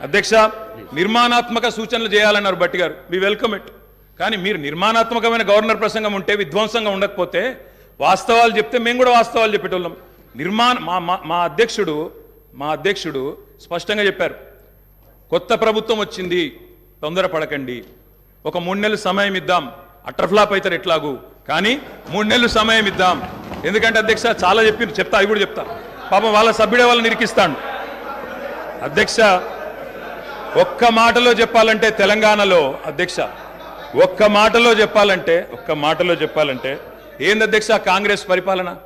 అధ్యక్ష నిర్మాణాత్మక సూచనలు చేయాలన్నారు భట్టి గారు మీ వెల్కమ్ ఇట్ కానీ మీరు నిర్మాణాత్మకమైన గవర్నర్ ప్రసంగం ఉంటే విధ్వంసంగా ఉండకపోతే వాస్తవాలు చెప్తే మేము కూడా వాస్తవాలు చెప్పేటోళ్ళం. నిర్మాణ మా మా- మా అధ్యక్షుడు మా అధ్యక్షుడు స్పష్టంగా చెప్పారు. కొత్త ప్రభుత్వం వచ్చింది తొందరపడకండి ఒక మూడు నెలలు సమయం ఇద్దాం. అట్రఫ్లాప్ అవుతారు ఎట్లాగూ. కానీ మూడు నెలలు సమయం ఇద్దాం. ఎందుకంటే అధ్యక్ష చాలా చెప్పి చెప్తా అవి కూడా చెప్తా. పాపం వాళ్ళ సభ్యుడే వాళ్ళని నిరికిస్తాడు అధ్యక్ష ఒక్క మాటలో చెప్పాలంటే తెలంగాణలో అధ్యక్ష ఒక్క మాటలో చెప్పాలంటే ఒక్క మాటలో చెప్పాలంటే ఏంది అధ్యక్ష కాంగ్రెస్ పరిపాలన?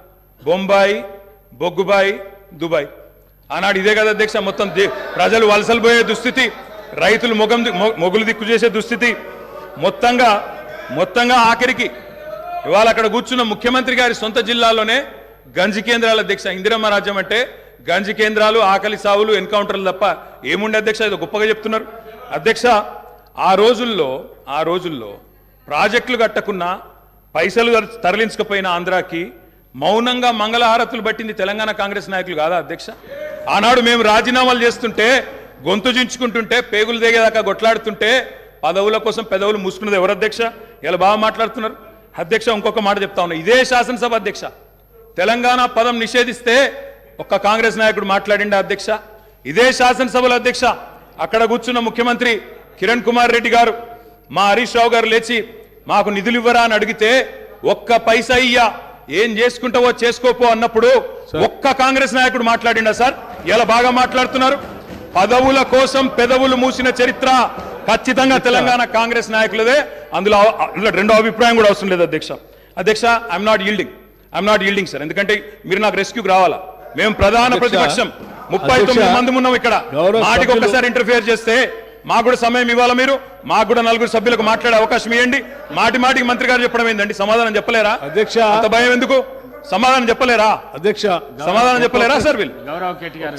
బొంబాయి బొగ్గుబాయి దుబాయ్. ఆనాడు ఇదే కదా అధ్యక్ష మొత్తం ప్రజలు వలసలు పోయే దుస్థితి రైతులు మొగం ది- మొగులు దిక్కు చేసే దుస్థితి. మొత్తంగా మొత్తంగా ఆఖరికి ఇవాళ అక్కడ కూర్చున్న ముఖ్యమంత్రి గారి సొంత జిల్లాలోనే గంజి కేంద్రాల అధ్యక్ష ఇందిరమ్మ రాజ్యం అంటే గంజి కేంద్రాలు ఆకలి సావులు ఎన్కౌంటర్లు తప్ప ఏముండే అధ్యక్ష? ఇది గొప్పగా చెప్తున్నారు. అధ్యక్ష ఆ రోజుల్లో ఆ రోజుల్లో ప్రాజెక్టులు కట్టకున్నా పైసలు తరలించకపోయిన ఆంధ్రాకి మౌనంగా మంగళహారతులు పట్టింది తెలంగాణ కాంగ్రెస్ నాయకులు కాదా అధ్యక్ష? ఆనాడు మేము రాజీనామాలు చేస్తుంటే గొంతు చించుకుంటుంటే పేగులు దిగేదాకా కొట్లాడుతుంటే పదవుల కోసం పెదవులు మూసుకున్నది ఎవరు అధ్యక్ష? ఇలా బాగా మాట్లాడుతున్నారు. అధ్యక్ష ఇంకొక మాట చెప్తా ఉన్నా. ఇదే శాసనసభ అధ్యక్ష. తెలంగాణ పదం నిషేధిస్తే ఒక్క కాంగ్రెస్ నాయకుడు మాట్లాడిండా అధ్యక్ష? ఇదే శాసనసభలో అధ్యక్ష అక్కడ కూర్చున్న ముఖ్యమంత్రి కిరణ్ కుమార్ రెడ్డి గారు. మా హరీష్ రావు గారు లేచి మాకు నిధులు ఇవ్వరా అని అడిగితే ఒక్క పైసా ఇయ్యా ఏం చేసుకుంటావో చేసుకోపో అన్నప్పుడు ఒక్క కాంగ్రెస్ నాయకుడు మాట్లాడిండా సార్? ఇలా బాగా మాట్లాడుతున్నారు. పదవుల కోసం పెదవులు మూసిన చరిత్ర ఖచ్చితంగా తెలంగాణ కాంగ్రెస్ నాయకులదే. అందులో అందులో రెండో అభిప్రాయం కూడా అవసరం లేదు అధ్యక్ష. అధ్యక్ష I'm not yielding I'm not yielding sir ఎందుకంటే మీరు నాకు రెస్క్యూకి రావాలా? మేము ప్రధాన ప్రతిపక్షం. ముప్పై తొమ్మిది మంది ఉన్నాం ఇక్కడ. మాటికి ఒక్కసారి ఇంటర్ఫియర్ చేస్తే మాకు కూడా సమయం ఇవ్వాలా మీరు? మాకు కూడా నలుగురు సభ్యులకు మాట్లాడే అవకాశం ఇవ్వండి మాటి మాటికి మంత్రి గారు చెప్పడం ఏందండి? సమాధానం చెప్పలేరా? అధ్యక్ష. అంత భయం ఎందుకు? సమాధానం చెప్పలేరా? అధ్యక్ష. సమాధానం చెప్పలేరా సార్ వీళ్ళు?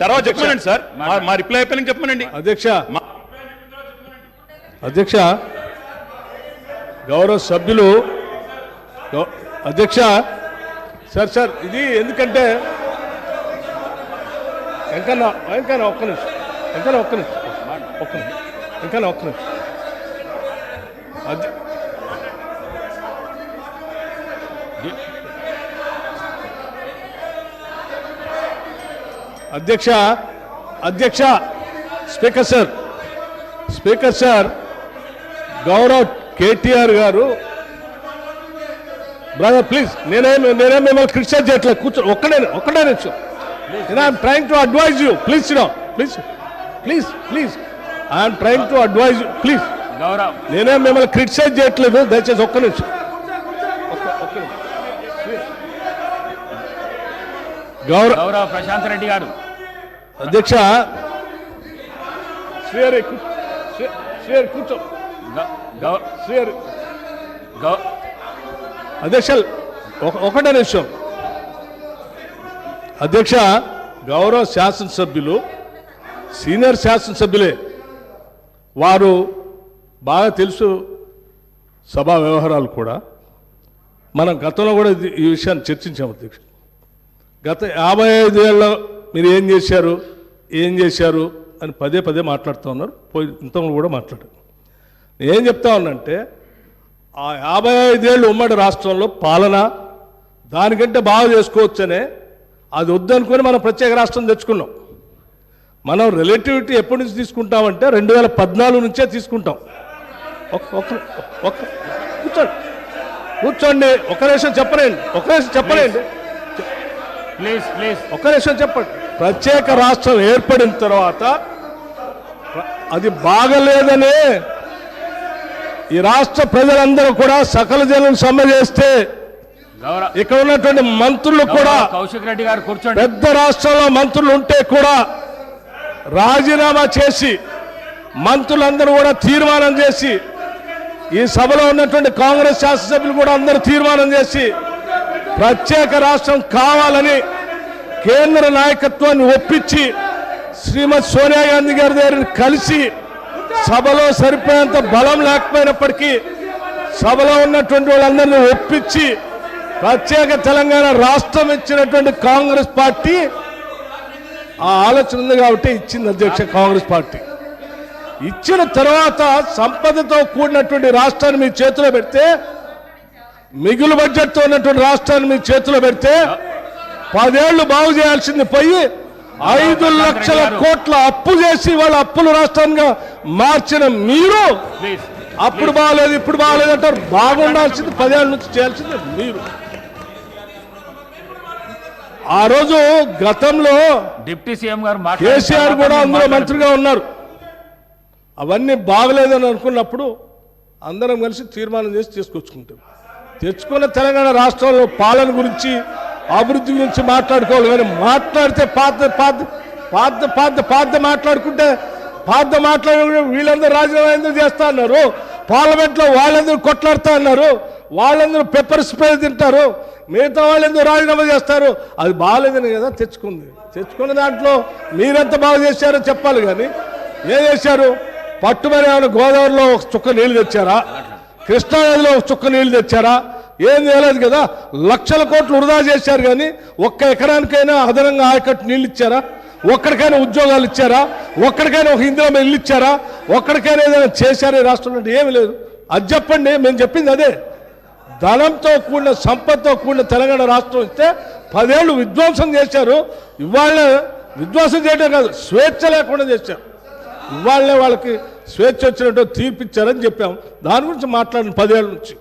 చరవా చెప్పమనండి సార్. మా- రిప్లై అయిపోయిన చెప్పమనండి. అధ్యక్ష. మా- అధ్యక్ష. గౌరవ సభ్యులు. అధ్యక్ష. సార్ సార్ ఇది ఎందుకంటే వెంకన్న వెంకన్న ఒక్క నిమిషం వెంకన్న ఒక్క నిమిషం. ఒక్క నిమిషం వెంకన్న ఒక్క నిమిషం. అధ్య అధ్యక్ష అధ్యక్ష స్పీకర్ సార్ స్పీకర్ సార్ గౌరవ్ కేటీఆర్ గారు. బ్రదర్ ప్లీజ్ నేనేం నేనే మిమ్మల్ని క్రిటిసైజ్ చేయట్లేదు. కూర్చో ఒక్కడే ఒక్కడే నిమిషం. నేను I'm trying to advise you please sit down please please please I'm trying to advise you please నేనేం మిమ్మల్ని క్రిటిసైజ్ చేయట్లేదు. దయచేసి ఒక్క నిమిషం. గౌరవ్. గౌరవ్ ప్రశాంత్ రెడ్డి గారు. అధ్యక్ష. శ్రీహరి శ్రీహరి కూర్చో. శ్రీహరి. అధ్యక్ష ఒక- ఒకటే నిమిషం. అధ్యక్ష గౌరవ శాసనసభ్యులు సీనియర్ శాసనసభ్యులే వారు బాగా తెలుసు సభా వ్యవహారాలు కూడా. మనం గతంలో కూడా ఈ విషయాన్ని చర్చించాం అధ్యక్ష. గత యాభై ఐదేళ్ళలో మీరు ఏం చేశారు ఏం చేశారు అని పదే పదే మాట్లాడుతూ ఉన్నారు. పోయి ఇంతకుముందు కూడా మాట్లాడారు. నేను ఏం చెప్తా ఉన్నంటే ఆ యాభై ఐదేళ్ళు ఉమ్మడి రాష్ట్రంలో పాలన దానికంటే బాగా చేసుకోవచ్చనే అది వద్దనుకొని మనం ప్రత్యేక రాష్ట్రం తెచ్చుకున్నాం. మనం రిలేటివిటీ ఎప్పటి నుంచి తీసుకుంటామంటే రెండు వేల పద్నాలుగు నుంచే తీసుకుంటాం. కూర్చోండి. కూర్చోండి. ఒక నిమిషం చెప్పలేండి. ఒక నిమిషం చెప్పలేండి. Please please. ఒక నిమిషం చెప్పండి. ప్రత్యేక రాష్ట్రం ఏర్పడిన తర్వాత అది బాగలేదనే ఈ రాష్ట్ర ప్రజలందరూ కూడా సకల జనం సమ్మె చేస్తే ఇక్కడ ఉన్నటువంటి మంత్రులు కూడా కౌశిక్ రెడ్డి గారు కూర్చోండి. పెద్ద రాష్ట్రంలో మంత్రులు ఉంటే కూడా రాజీనామా చేసి మంత్రులందరూ కూడా తీర్మానం చేసి ఈ సభలో ఉన్నటువంటి కాంగ్రెస్ శాసనసభ్యులు కూడా అందరూ తీర్మానం చేసి ప్రత్యేక రాష్ట్రం కావాలని కేంద్ర నాయకత్వాన్ని ఒప్పించి శ్రీమతి సోనియా గాంధీ గారి దగ్గర కలిసి సభలో సరిపోయేంత బలం లేకపోయినప్పటికీ సభలో ఉన్నటువంటి వాళ్ళందరినీ ఒప్పించి ప్రత్యేక తెలంగాణ రాష్ట్రం ఇచ్చినటువంటి కాంగ్రెస్ పార్టీ ఆ ఆలోచన ఉంది కాబట్టి ఇచ్చింది అధ్యక్ష కాంగ్రెస్ పార్టీ. ఇచ్చిన తర్వాత సంపదతో కూడినటువంటి రాష్ట్రాన్ని మీ చేతిలో పెడితే మిగులు బడ్జెట్తో ఉన్నటువంటి రాష్ట్రాన్ని మీ చేతిలో పెడితే పదేళ్ళు బాగు చేయాల్సింది పోయి ఐదు లక్షల కోట్ల అప్పు చేసి వాళ్ళ అప్పుల రాష్ట్రంగా మార్చిన మీరు అప్పుడు బాగలేదు ఇప్పుడు బాగలేదు అంటారు బాగుండాల్సింది పదేళ్ళ నుంచి చేయాల్సింది మీరు. ఆ రోజు గతంలో డిప్యూటీ సీఎం గారు కేసీఆర్ కూడా అందులో. మంత్రిగా ఉన్నారు. అవన్నీ బాగలేదని అనుకున్నప్పుడు అందరం కలిసి తీర్మానం చేసి తీసుకొచ్చుకుంటాం. తెచ్చుకున్న తెలంగాణ రాష్ట్రంలో పాలన గురించి అభివృద్ధి గురించి మాట్లాడుకోవాలి కానీ మాట్లాడితే పాత పాత పాత పాత పాత మాట్లాడుకుంటే పాత మాట్లాడే వీళ్ళందరూ రాజీనామా ఎందుకు చేస్తా అన్నారు? పార్లమెంట్లో వాళ్ళందరూ కొట్లాడుతా అన్నారు. వాళ్ళందరూ పెప్పర్ స్ప్రే తింటారు. మిగతా వాళ్ళు ఎందుకు రాజీనామా చేస్తారు? అది బాగాలేదని కదా తెచ్చుకుంది. తెచ్చుకున్న దాంట్లో మీరెంత బాగా చేశారో చెప్పాలి కానీ ఏం చేశారు? పట్టుమని ఏమైనా గోదావరిలో ఒక చుక్క నీళ్ళు తెచ్చారా? కృష్ణానదిలో ఒక చుక్క నీళ్ళు తెచ్చారా? ఏం చేయలేదు కదా? లక్షల కోట్లు వృధా చేశారు కానీ ఒక్క ఎకరానికైనా అదనంగా ఆయకట్టు నీళ్ళు ఇచ్చారా? ఒక్కడికైనా ఉద్యోగాలు ఇచ్చారా? ఒక్కడికైనా ఒక ఇందిరా ఇల్లు ఇచ్చారా? ఒక్కడికైనా ఏదైనా చేశారా రాష్ట్రంలో? ఏమీ ఏమి లేదు. అది చెప్పండి మేము చెప్పింది అదే. ధనంతో కూడిన సంపదతో కూడిన తెలంగాణ రాష్ట్రం ఇస్తే పదేళ్ళు విధ్వంసం చేశారు. ఇవాళ విధ్వంసం చేయడం కాదు స్వేచ్ఛ లేకుండా చేశారు. ఇవాళే వాళ్ళకి స్వేచ్ఛ వచ్చినట్టు తీర్పిచ్చారని చెప్పాం. దాని గురించి మాట్లాడిన పదేళ్ళ నుంచి.